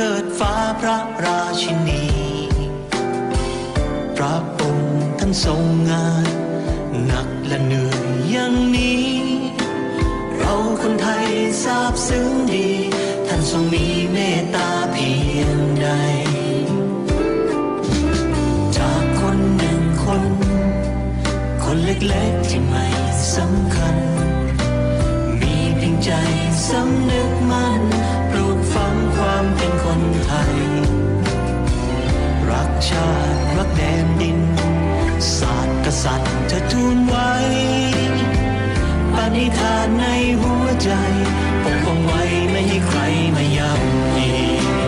เทิดฟ้าพระราชินีพระองค์ท่านทรงงานหนักและเหนื่อยอย่างนี้ เราคนไทยทราบซึ้งดี ท่านทรงมีเมตตาเพียงใด จากคนหนึ่งคน คนเล็กๆที่ไม่สำ ปณิทานในหัวใจปกป้องไว้ไม่ให้ใครมาย่ำยี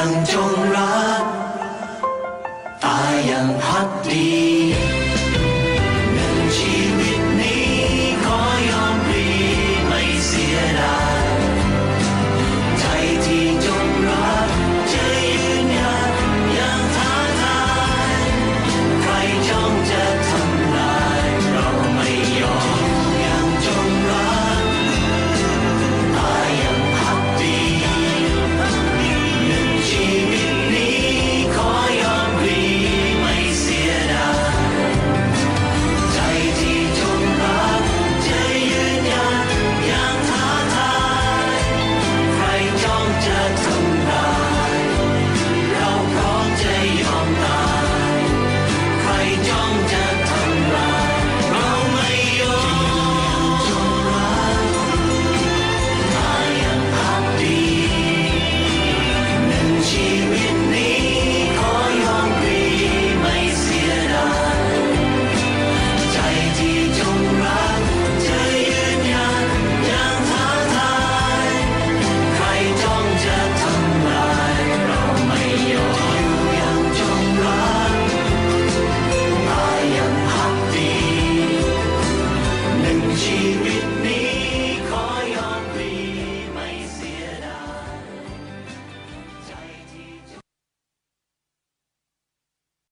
อยู่อย่างจง